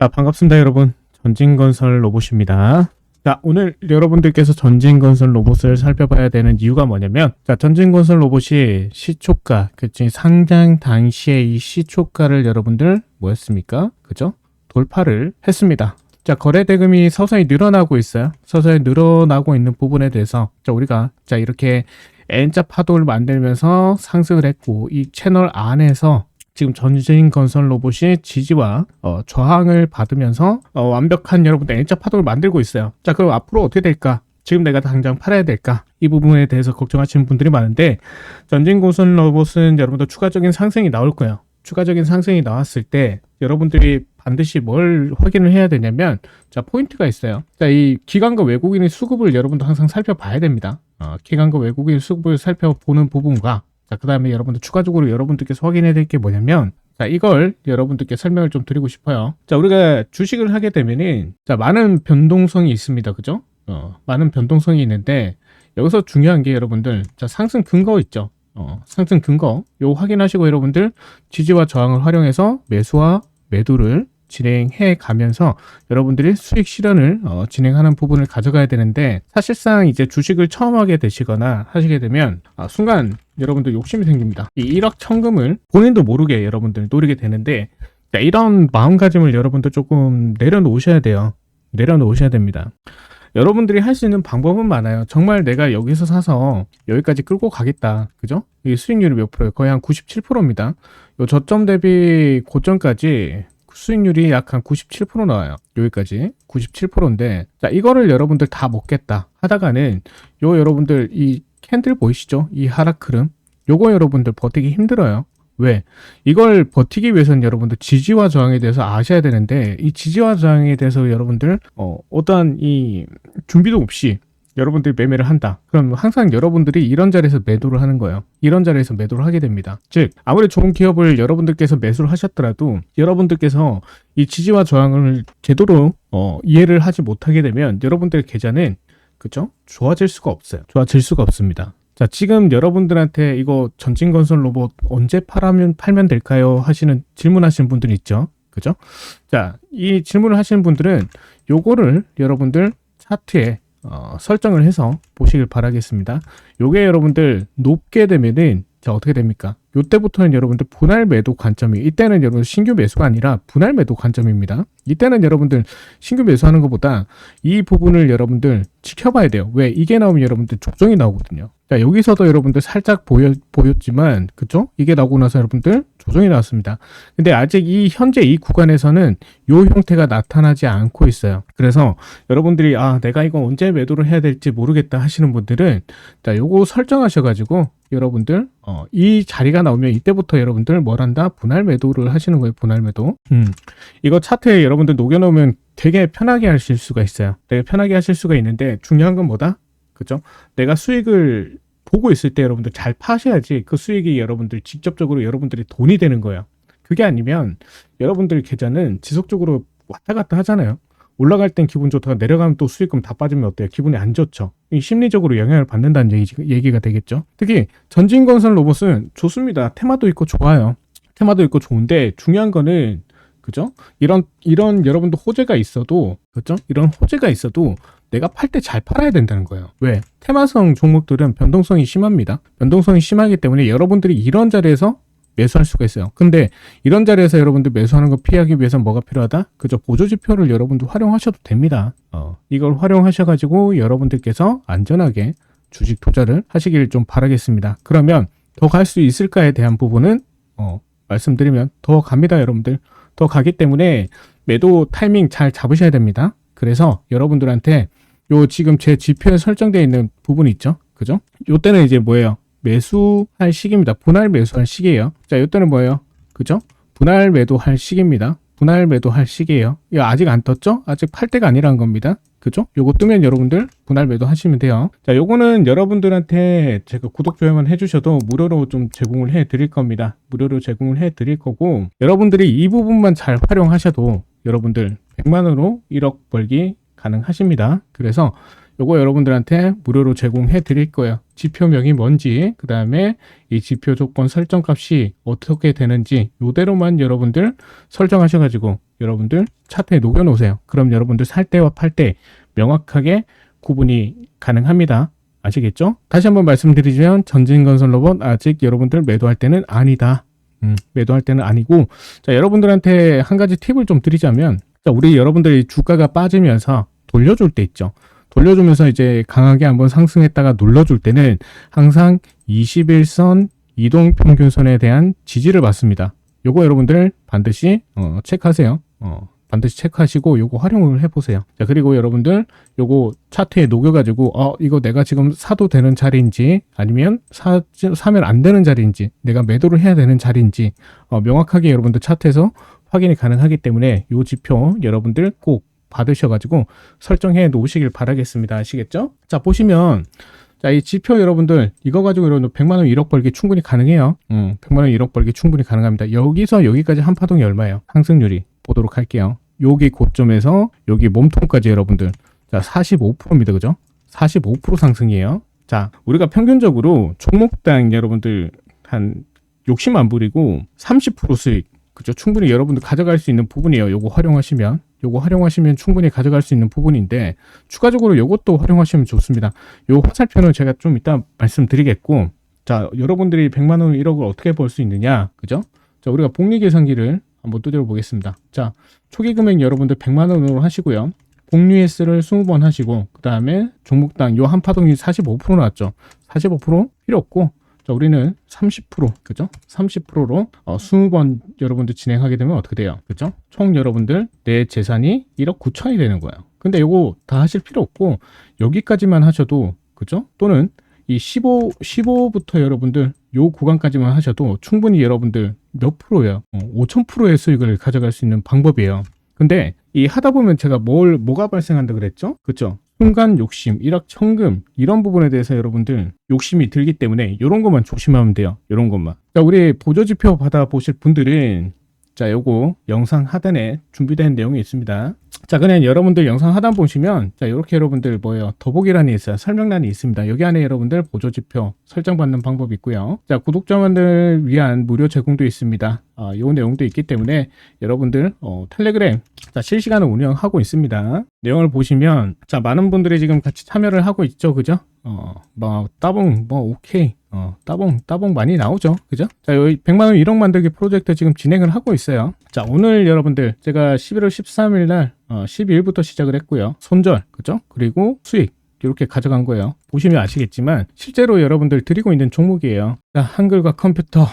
자, 반갑습니다, 여러분. 전진건설 로봇입니다. 자, 오늘 여러분들께서 전진건설 로봇을 살펴봐야 되는 이유가 뭐냐면, 자, 전진건설 로봇이 시초가, 그치, 상장 당시에 이 시초가를 여러분들 뭐였습니까? 그죠? 돌파를 했습니다. 자, 거래 대금이 서서히 늘어나고 있어요. 서서히 늘어나고 있는 부분에 대해서, 자, 우리가, 자, 이렇게 N자 파도를 만들면서 상승을 했고, 이 채널 안에서 지금 전진 건설 로봇이 지지와 어, 저항을 받으면서 어, 완벽한 여러분들 N자 파도를 만들고 있어요. 자, 그럼 앞으로 어떻게 될까? 지금 내가 당장 팔아야 될까? 이 부분에 대해서 걱정하시는 분들이 많은데 전진 건설 로봇은 여러분들 추가적인 상승이 나올 거예요. 추가적인 상승이 나왔을 때 여러분들이 반드시 뭘 확인을 해야 되냐면 자 포인트가 있어요. 자이 기관과 외국인의 수급을 여러분도 항상 살펴봐야 됩니다. 어, 기관과 외국인 수급을 살펴보는 부분과 자, 그 다음에 여러분들 추가적으로 여러분들께서 확인해야 될 게 뭐냐면, 자, 이걸 여러분들께 설명을 좀 드리고 싶어요. 자, 우리가 주식을 하게 되면은, 자, 많은 변동성이 있습니다. 그죠? 어, 많은 변동성이 있는데, 여기서 중요한 게 여러분들, 자, 상승 근거 있죠? 어, 상승 근거. 요 확인하시고 여러분들, 지지와 저항을 활용해서 매수와 매도를 진행해 가면서 여러분들이 수익 실현을 어, 진행하는 부분을 가져가야 되는데 사실상 이제 주식을 처음 하게 되시거나 하시게 되면 아, 순간 여러분들 욕심이 생깁니다. 이 1억 천금을 본인도 모르게 여러분들 노리게 되는데 자, 이런 마음가짐을 여러분들 조금 내려놓으셔야 돼요. 내려놓으셔야 됩니다. 여러분들이 할 수 있는 방법은 많아요. 정말 내가 여기서 사서 여기까지 끌고 가겠다. 그죠? 이 수익률이 몇 프로예요? 거의 한 97%입니다. 요 저점 대비 고점까지 수익률이 약 한 97% 나와요. 여기까지 97%인데 자 이거를 여러분들 다 먹겠다 하다가는 요 여러분들 이 캔들 보이시죠? 이 하락 흐름 요거 여러분들 버티기 힘들어요. 왜? 이걸 버티기 위해서는 여러분들 지지와 저항에 대해서 아셔야 되는데 이 지지와 저항에 대해서 여러분들 어, 어떠한 이 준비도 없이 여러분들이 매매를 한다. 그럼 항상 여러분들이 이런 자리에서 매도를 하는 거예요. 이런 자리에서 매도를 하게 됩니다. 즉, 아무리 좋은 기업을 여러분들께서 매수를 하셨더라도 여러분들께서 이 지지와 저항을 제대로 어, 이해를 하지 못하게 되면 여러분들의 계좌는 그죠? 좋아질 수가 없어요. 좋아질 수가 없습니다. 자, 지금 여러분들한테 이거 전진건설 로봇 언제 팔면, 팔면 될까요? 하시는 질문하시는 분들 있죠. 그죠? 자, 이 질문을 하시는 분들은 요거를 여러분들 차트에 어, 설정을 해서 보시길 바라겠습니다. 요게 여러분들 높게 되면은 자 어떻게 됩니까? 요때부터는 여러분들 분할 매도 관점이 이때는 여러분 신규 매수가 아니라 분할 매도 관점입니다. 이때는 여러분들 신규 매수하는 것보다 이 부분을 여러분들 지켜봐야 돼요. 왜 이게 나오면 여러분들 조정이 나오거든요. 자 여기서도 여러분들 살짝 보여, 보였지만 그죠? 이게 나오고 나서 여러분들 조정이 나왔습니다. 근데 아직 이 현재 이 구간에서는 요 형태가 나타나지 않고 있어요. 그래서 여러분들이 아 내가 이거 언제 매도를 해야 될지 모르겠다 하시는 분들은 자 요거 설정하셔가지고 여러분들 어, 이 자리가 나오면 이때부터 여러분들 뭘 한다? 분할 매도를 하시는 거예요 분할 매도. 음. 이거 차트에 여러분들 녹여놓으면 되게 편하게 하실 수가 있어요. 되게 편하게 하실 수가 있는데 중요한 건 뭐다? 그죠? 내가 수익을 보고 있을 때 여러분들 잘 파셔야지 그 수익이 여러분들 직접적으로 여러분들이 돈이 되는 거예요. 그게 아니면 여러분들 계좌는 지속적으로 왔다 갔다 하잖아요 올라갈 땐 기분 좋다가 내려가면 또 수익금 다 빠지면 어때요? 기분이 안 좋죠. 이 심리적으로 영향을 받는다는 얘기, 얘기 가 되겠죠. 특히 전진건설 로봇은 좋습니다. 테마도 있고 좋아요. 테마도 있고 좋은데 중요한 거는 그죠? 이런 이런 여러분도 호재가 있어도 그죠? 이런 호재가 있어도 내가 팔 때 잘 팔아야 된다는 거예요. 왜? 테마성 종목들은 변동성이 심합니다. 변동성이 심하기 때문에 여러분들이 이런 자리에서 매수할 수가 있어요. 근데 이런 자리에서 여러분들 매수하는 거 피하기 위해서 뭐가 필요하다? 그저 보조 지표를 여러분들 활용하셔도 됩니다. 어, 이걸 활용하셔가지고 여러분들께서 안전하게 주식 투자를 하시길 좀 바라겠습니다. 그러면 더 갈 수 있을까에 대한 부분은 어, 말씀드리면 더 갑니다, 여러분들. 더 가기 때문에 매도 타이밍 잘 잡으셔야 됩니다. 그래서 여러분들한테 요 지금 제 지표에 설정되어 있는 부분 있죠? 그죠? 요 때는 이제 뭐예요? 매수할 시기입니다. 분할 매수할 시기예요. 자, 이때는 뭐예요? 그죠? 분할 매도할 시기입니다. 분할 매도할 시기예요. 이거 아직 안 떴죠? 아직 팔 때가 아니라는 겁니다. 그죠? 요거 뜨면 여러분들 분할 매도 하시면 돼요. 자, 요거는 여러분들한테 제가 구독 좋아요만 해주셔도 무료로 좀 제공을 해 드릴 겁니다. 무료로 제공을 해 드릴 거고 여러분들이 이 부분만 잘 활용하셔도 여러분들 100만으로 1억 벌기 가능하십니다. 그래서 요거 여러분들한테 무료로 제공해 드릴 거예요. 지표명이 뭔지, 그 다음에 이 지표 조건 설정 값이 어떻게 되는지, 요대로만 여러분들 설정하셔가지고 여러분들 차트에 녹여 놓으세요. 그럼 여러분들 살 때와 팔 때 명확하게 구분이 가능합니다. 아시겠죠? 다시 한번 말씀드리자면 전진건설 로봇 아직 여러분들 매도할 때는 아니다. 음, 매도할 때는 아니고 자 여러분들한테 한 가지 팁을 좀 드리자면 자 우리 여러분들이 주가가 빠지면서 돌려줄 때 있죠. 돌려주면서 이제 강하게 한번 상승했다가 눌러줄 때는 항상 21선 이동 평균선에 대한 지지를 받습니다. 요거 여러분들 반드시 어, 체크하세요. 어, 반드시 체크하시고 요거 활용을 해보세요. 자 그리고 여러분들 요거 차트에 녹여가지고 어 이거 내가 지금 사도 되는 자리인지 아니면 사 사면 안 되는 자리인지 내가 매도를 해야 되는 자리인지 어, 명확하게 여러분들 차트에서 확인이 가능하기 때문에 요 지표 여러분들 꼭 받으셔가지고 설정해 놓으시길 바라겠습니다. 아시겠죠? 자 보시면 자, 이 지표 여러분들, 이거 가지고 여러분들 100만원 1억 벌기 충분히 가능해요. 음, 100만원 1억 벌기 충분히 가능합니다. 여기서 여기까지 한 파동이 얼마예요? 상승률이 보도록 할게요. 여기 고점에서 여기 몸통까지 여러분들. 자, 45%입니다. 그죠? 45% 상승이에요. 자, 우리가 평균적으로 종목당 여러분들 한 욕심 안 부리고 30% 수익. 그죠? 충분히 여러분들 가져갈 수 있는 부분이에요. 요거 활용하시면. 요거 활용하시면 충분히 가져갈 수 있는 부분인데 추가적으로 요것도 활용하시면 좋습니다. 요 화살표는 제가 좀 이따 말씀드리겠고 자, 여러분들이 100만 원 1억을 어떻게 벌 수 있느냐? 그죠? 자, 우리가 복리 계산기를 한번 두드려 보겠습니다. 자, 초기 금액 여러분들 100만 원으로 하시고요. 복리 S를 20번 하시고 그 다음에 종목당 요 한 파동이 45% 나왔죠. 45% 필요 없고 자, 우리는 30% 그죠? 30%로 어, 20번 여러분들 진행하게 되면 어떻게 돼요? 그죠? 총 여러분들 내 재산이 1억 9천이 되는 거예요. 근데 요거 다 하실 필요 없고 여기까지만 하셔도 그죠? 또는 이 15, 15부터 여러분들 요 구간까지만 하셔도 충분히 여러분들 몇 프로예요? 어, 5,000%의 수익을 가져갈 수 있는 방법이에요. 근데 이 하다 보면 제가 뭘 뭐가 발생한다 그랬죠? 그죠? 순간 욕심, 일확 천금 이런 부분에 대해서 여러분들 욕심이 들기 때문에 이런 것만 조심하면 돼요. 이런 것만. 자, 우리 보조 지표 받아 보실 분들은 자, 요거 영상 하단에 준비된 내용이 있습니다. 자, 그냥 여러분들 영상 하단 보시면 자, 이렇게 여러분들 뭐예요? 더보기란이 있어요. 설명란이 있습니다. 여기 안에 여러분들 보조 지표 설정 받는 방법이 있고요. 자, 구독자분들 위한 무료 제공도 있습니다. 아, 요 내용도 있기 때문에 여러분들 어, 텔레그램 자, 실시간으로 운영하고 있습니다. 내용을 보시면 자, 많은 분들이 지금 같이 참여를 하고 있죠. 그죠? 어, 뭐 따봉 뭐 오케이. 어, 따봉 따봉 많이 나오죠. 그죠? 자, 여기 100만 원 1억 만들기 프로젝트 지금 진행을 하고 있어요. 자, 오늘 여러분들 제가 11월 13일 날 어, 12일부터 시작을 했고요. 손절, 그죠? 그리고 수익 이렇게 가져간 거예요. 보시면 아시겠지만 실제로 여러분들 드리고 있는 종목이에요. 자, 한글과 컴퓨터,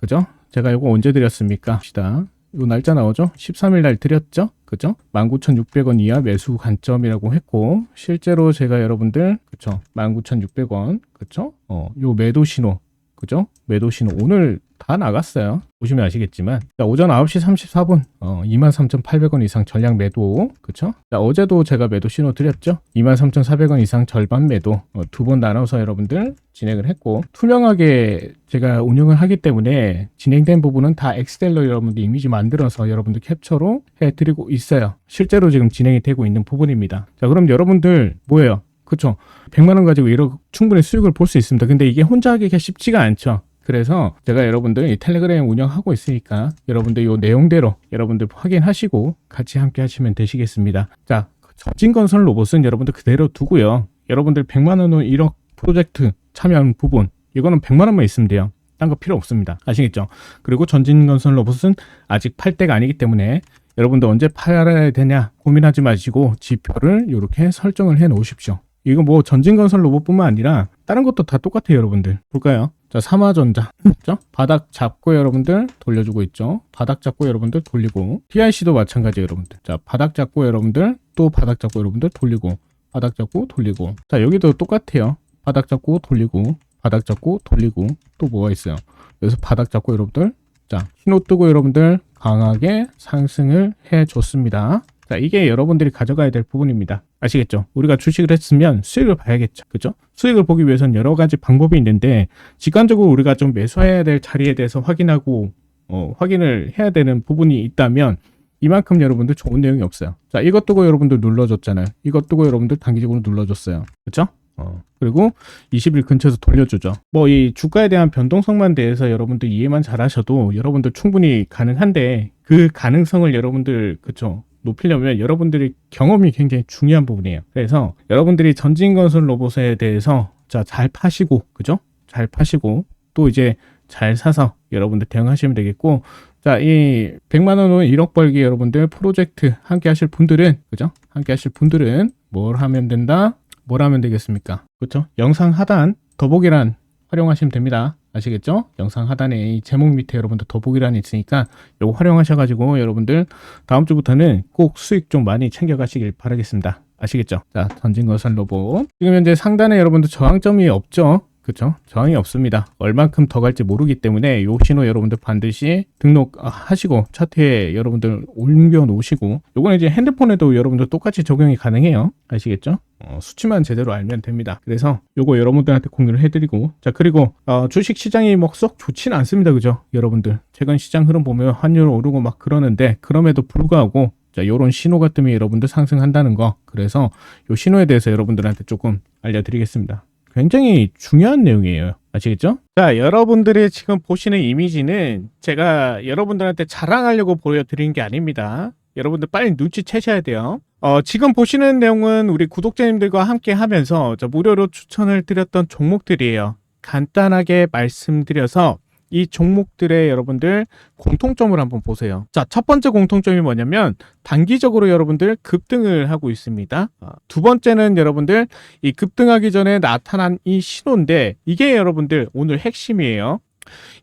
그죠? 제가 이거 언제 드렸습니까? 봅시다. 요 날짜 나오죠? 13일 날 드렸죠? 그죠? 19,600원 이하 매수 관점이라고 했고 실제로 제가 여러분들 그쵸? 19,600원 그쵸? 어, 요 매도 신호 그죠? 매도 신호 오늘 다 나갔어요. 보시면 아시겠지만 자, 오전 9시 34분 어, 23,800원 이상 전량 매도 그쵸? 자, 어제도 제가 매도 신호 드렸죠? 23,400원 이상 절반 매도 어, 두번 나눠서 여러분들 진행을 했고 투명하게 제가 운영을 하기 때문에 진행된 부분은 다 엑셀로 여러분들 이미지 만들어서 여러분들 캡처로 해드리고 있어요. 실제로 지금 진행이 되고 있는 부분입니다. 자 그럼 여러분들 뭐예요? 그쵸? 100만 원 가지고 1억 충분히 수익을 볼 수 있습니다. 근데 이게 혼자 하기가 쉽지가 않죠. 그래서 제가 여러분들 이 텔레그램 운영하고 있으니까 여러분들 이 내용대로 여러분들 확인하시고 같이 함께 하시면 되시겠습니다. 자, 전진건설 로봇은 여러분들 그대로 두고요. 여러분들 100만 원으로 1억 프로젝트 참여한 부분 이거는 100만 원만 있으면 돼요. 딴 거 필요 없습니다. 아시겠죠? 그리고 전진건설 로봇은 아직 팔 때가 아니기 때문에 여러분들 언제 팔아야 되냐 고민하지 마시고 지표를 이렇게 설정을 해 놓으십시오. 이거 뭐 전진건설 로봇뿐만 아니라 다른 것도 다 똑같아요, 여러분들. 볼까요? 자, 삼화전자. 그죠? 바닥 잡고 여러분들 돌려주고 있죠. 바닥 잡고 여러분들 돌리고. PIC도 마찬가지예요, 여러분들. 자, 바닥 잡고 여러분들 또 바닥 잡고 여러분들 돌리고. 바닥 잡고 돌리고. 자, 여기도 똑같아요. 바닥 잡고 돌리고. 바닥 잡고 돌리고. 또 뭐가 있어요? 여기서 바닥 잡고 여러분들. 자, 신호 뜨고 여러분들 강하게 상승을 해 줬습니다. 자, 이게 여러분들이 가져가야 될 부분입니다. 아시겠죠? 우리가 주식을 했으면 수익을 봐야겠죠. 그죠? 수익을 보기 위해선 여러 가지 방법이 있는데, 직관적으로 우리가 좀 매수해야 될 자리에 대해서 확인하고, 어, 확인을 해야 되는 부분이 있다면, 이만큼 여러분들 좋은 내용이 없어요. 자, 이것 두고 여러분들 눌러줬잖아요. 이것 두고 여러분들 단기적으로 눌러줬어요. 그쵸? 어. 그리고 20일 근처에서 돌려주죠. 뭐 이 주가에 대한 변동성만 대해서 여러분들 이해만 잘하셔도 여러분들 충분히 가능한데 그 가능성을 여러분들 그쵸 높이려면 여러분들이 경험이 굉장히 중요한 부분이에요. 그래서 여러분들이 전진건설 로봇에 대해서 자 잘 파시고 그죠? 잘 파시고 또 이제 잘 사서 여러분들 대응하시면 되겠고 자 이 100만 원 후 1억 벌기 여러분들 프로젝트 함께 하실 분들은 그죠? 함께 하실 분들은 뭘 하면 된다? 뭘 하면 되겠습니까? 그렇죠? 영상 하단 더보기란 활용하시면 됩니다. 아시겠죠? 영상 하단에 이 제목 밑에 여러분들 더보기란이 있으니까 요거 활용하셔가지고 여러분들 다음 주부터는 꼭 수익 좀 많이 챙겨가시길 바라겠습니다. 아시겠죠? 자, 던진거선 로봇. 지금 현재 상단에 여러분들 저항점이 없죠? 그쵸? 저항이 없습니다. 얼만큼 더 갈지 모르기 때문에 요 신호 여러분들 반드시 등록하시고 차트에 여러분들 옮겨 놓으시고 요거는 이제 핸드폰에도 여러분들 똑같이 적용이 가능해요. 아시겠죠? 어, 수치만 제대로 알면 됩니다. 그래서 요거 여러분들한테 공유를 해드리고 자 그리고 어, 주식 시장이 뭐썩 좋지는 않습니다. 그죠? 여러분들 최근 시장 흐름 보면 환율 오르고 막 그러는데 그럼에도 불구하고 자 요런 신호가 뜨면 여러분들 상승한다는 거 그래서 요 신호에 대해서 여러분들한테 조금 알려드리겠습니다. 굉장히 중요한 내용이에요. 아시겠죠? 자, 여러분들이 지금 보시는 이미지는 제가 여러분들한테 자랑하려고 보여드린 게 아닙니다. 여러분들 빨리 눈치채셔야 돼요. 어, 지금 보시는 내용은 우리 구독자님들과 함께 하면서 저 무료로 추천을 드렸던 종목들이에요. 간단하게 말씀드려서 이 종목들의 여러분들 공통점을 한번 보세요. 자, 첫 번째 공통점이 뭐냐면 단기적으로 여러분들 급등을 하고 있습니다. 어, 두 번째는 여러분들 이 급등하기 전에 나타난 이 신호인데 이게 여러분들 오늘 핵심이에요.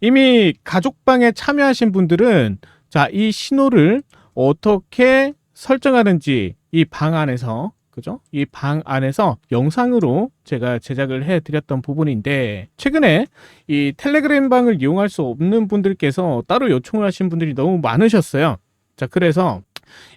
이미 가족방에 참여하신 분들은 자, 이 신호를 어떻게 설정하는지 이 방 안에서 그죠? 이 방 안에서 영상으로 제가 제작을 해 드렸던 부분인데 최근에 이 텔레그램 방을 이용할 수 없는 분들께서 따로 요청을 하신 분들이 너무 많으셨어요. 자, 그래서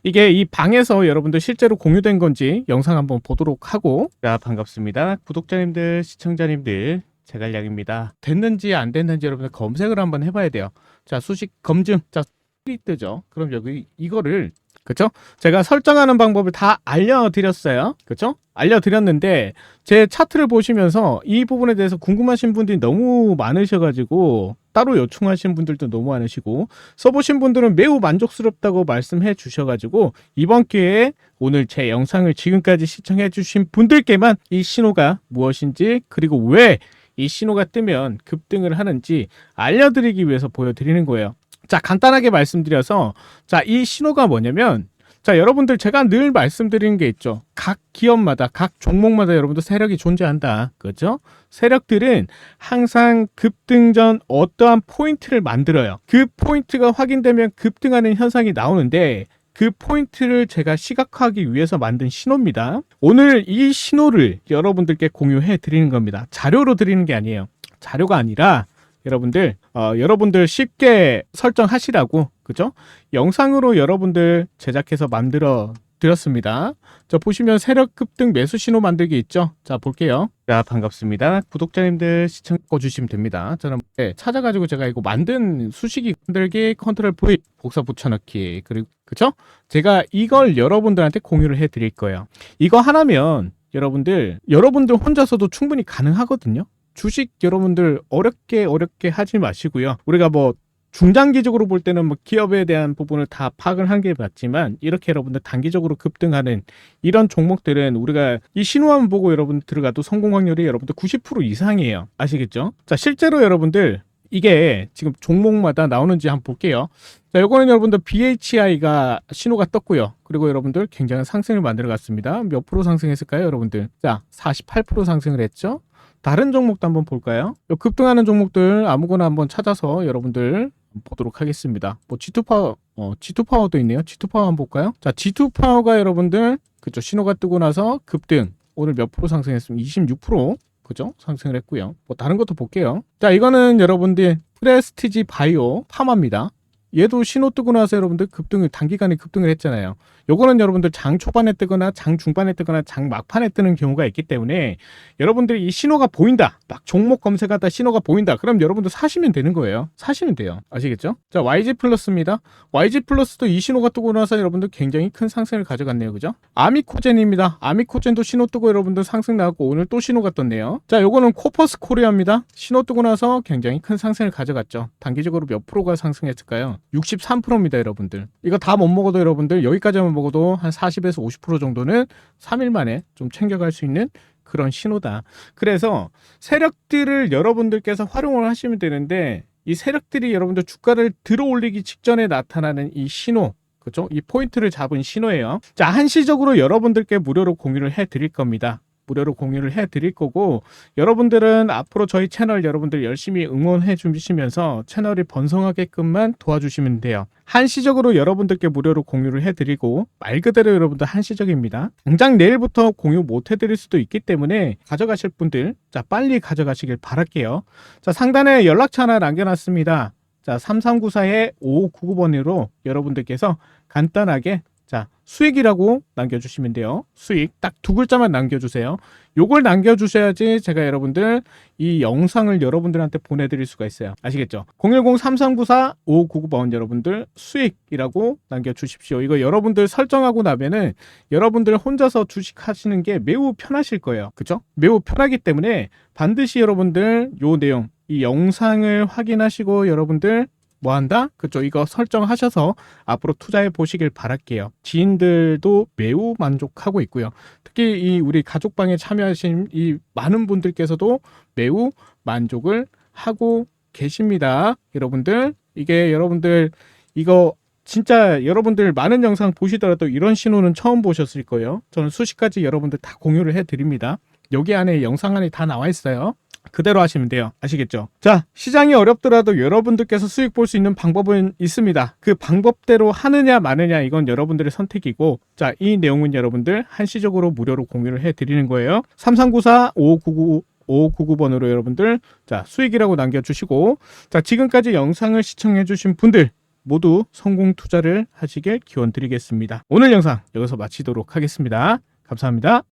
이게 이 방에서 여러분들 실제로 공유된 건지 영상 한번 보도록 하고 자, 반갑습니다. 구독자님들, 시청자님들 제갈량입니다. 됐는지 안 됐는지 여러분들 검색을 한번 해봐야 돼요. 자, 수식 검증. 자, 이 뜨죠. 그럼 여기 이거를 그쵸? 제가 설정하는 방법을 다 알려드렸어요. 그쵸? 알려드렸는데 제 차트를 보시면서 이 부분에 대해서 궁금하신 분들이 너무 많으셔가지고 따로 요청하신 분들도 너무 많으시고 써보신 분들은 매우 만족스럽다고 말씀해 주셔가지고 이번 기회에 오늘 제 영상을 지금까지 시청해 주신 분들께만 이 신호가 무엇인지 그리고 왜 이 신호가 뜨면 급등을 하는지 알려드리기 위해서 보여드리는 거예요. 자, 간단하게 말씀드려서, 자, 이 신호가 뭐냐면, 자, 여러분들 제가 늘 말씀드리는 게 있죠. 각 기업마다, 각 종목마다 여러분들 세력이 존재한다. 그죠? 세력들은 항상 급등 전 어떠한 포인트를 만들어요. 그 포인트가 확인되면 급등하는 현상이 나오는데, 그 포인트를 제가 시각화하기 위해서 만든 신호입니다. 오늘 이 신호를 여러분들께 공유해 드리는 겁니다. 자료로 드리는 게 아니에요. 자료가 아니라 여러분들 어, 여러분들 쉽게 설정하시라고 그죠? 영상으로 여러분들 제작해서 만들어 드렸습니다. 자 보시면 세력 급등 매수 신호 만들기 있죠? 자 볼게요. 자 반갑습니다. 구독자님들 시청 꺼주시면 됩니다. 저는 네, 찾아가지고 제가 이거 만든 수식이 만들기 컨트롤 V 복사 붙여넣기 그리고 그쵸? 제가 이걸 여러분들한테 공유를 해드릴 거예요. 이거 하나면 여러분들 여러분들 혼자서도 충분히 가능하거든요. 주식 여러분들 어렵게 어렵게 하지 마시고요. 우리가 뭐 중장기적으로 볼 때는 뭐 기업에 대한 부분을 다 파악을 한 게 맞지만 이렇게 여러분들 단기적으로 급등하는 이런 종목들은 우리가 이 신호만 보고 여러분 들어가도 성공 확률이 여러분들 90% 이상이에요. 아시겠죠? 자, 실제로 여러분들 이게 지금 종목마다 나오는지 한번 볼게요. 자, 요거는 여러분들 BHI가 신호가 떴고요. 그리고 여러분들 굉장한 상승을 만들어 갔습니다. 몇 프로 상승했을까요, 여러분들? 자, 48% 상승을 했죠. 다른 종목도 한번 볼까요? 요 급등하는 종목들 아무거나 한번 찾아서 여러분들 보도록 하겠습니다. 뭐 G2 파워, 어, G2 파워도 있네요. G2 파워 한번 볼까요? 자, G2 파워가 여러분들 그죠 신호가 뜨고 나서 급등 오늘 몇 프로 상승했습니다. 26% 그죠 상승을 했고요. 뭐 다른 것도 볼게요. 자, 이거는 여러분들 프레스티지 바이오 파마입니다. 얘도 신호 뜨고 나서 여러분들 급등을 단기간에 급등을 했잖아요. 요거는 여러분들 장 초반에 뜨거나 장 중반에 뜨거나 장 막판에 뜨는 경우가 있기 때문에 여러분들이 이 신호가 보인다. 막 종목 검색하다 신호가 보인다. 그럼 여러분들 사시면 되는 거예요. 사시면 돼요. 아시겠죠? 자, YG 플러스입니다. YG 플러스도 이 신호가 뜨고 나서 여러분들 굉장히 큰 상승을 가져갔네요. 그죠? 아미코젠입니다. 아미코젠도 신호 뜨고 여러분들 상승 나왔고 오늘 또 신호가 떴네요. 자, 요거는 코퍼스 코리아입니다. 신호 뜨고 나서 굉장히 큰 상승을 가져갔죠. 단기적으로 몇 프로가 상승했을까요? 63%입니다, 여러분들. 이거 다 못 먹어도 여러분들 여기까지만 먹어도 한 40에서 50% 정도는 3일 만에 좀 챙겨갈 수 있는 그런 신호다. 그래서 세력들을 여러분들께서 활용을 하시면 되는데 이 세력들이 여러분들 주가를 들어 올리기 직전에 나타나는 이 신호 그죠? 이 포인트를 잡은 신호예요. 자, 한시적으로 여러분들께 무료로 공유를 해 드릴 겁니다. 무료로 공유를 해 드릴 거고 여러분들은 앞으로 저희 채널 여러분들 열심히 응원해 주시면서 채널이 번성하게끔만 도와주시면 돼요. 한시적으로 여러분들께 무료로 공유를 해 드리고 말 그대로 여러분들 한시적입니다. 당장 내일부터 공유 못 해 드릴 수도 있기 때문에 가져가실 분들 자, 빨리 가져가시길 바랄게요. 자, 상단에 연락처 하나 남겨 놨습니다. 자, 3394에 5599번으로 여러분들께서 간단하게 자, 수익이라고 남겨주시면 돼요. 수익 딱 두 글자만 남겨주세요. 요걸 남겨주셔야지 제가 여러분들 이 영상을 여러분들한테 보내드릴 수가 있어요. 아시겠죠? 010-3394-5599번 여러분들 수익이라고 남겨주십시오. 이거 여러분들 설정하고 나면은 여러분들 혼자서 주식하시는 게 매우 편하실 거예요. 그죠? 매우 편하기 때문에 반드시 여러분들 요 내용 이 영상을 확인하시고 여러분들 뭐 한다? 그죠? 이거 설정하셔서 앞으로 투자해 보시길 바랄게요. 지인들도 매우 만족하고 있고요. 특히 이 우리 가족방에 참여하신 이 많은 분들께서도 매우 만족을 하고 계십니다. 여러분들, 이게 여러분들 이거 진짜 여러분들 많은 영상 보시더라도 이런 신호는 처음 보셨을 거예요. 저는 수십 가지 여러분들 다 공유를 해 드립니다. 여기 안에 영상 안에 다 나와 있어요. 그대로 하시면 돼요. 아시겠죠? 자, 시장이 어렵더라도 여러분들께서 수익 볼 수 있는 방법은 있습니다. 그 방법대로 하느냐 마느냐 이건 여러분들의 선택이고 자, 이 내용은 여러분들 한시적으로 무료로 공유를 해 드리는 거예요. 3394 5599 5599번으로 여러분들 자, 수익이라고 남겨 주시고 자, 지금까지 영상을 시청해 주신 분들 모두 성공 투자를 하시길 기원 드리겠습니다. 오늘 영상 여기서 마치도록 하겠습니다. 감사합니다.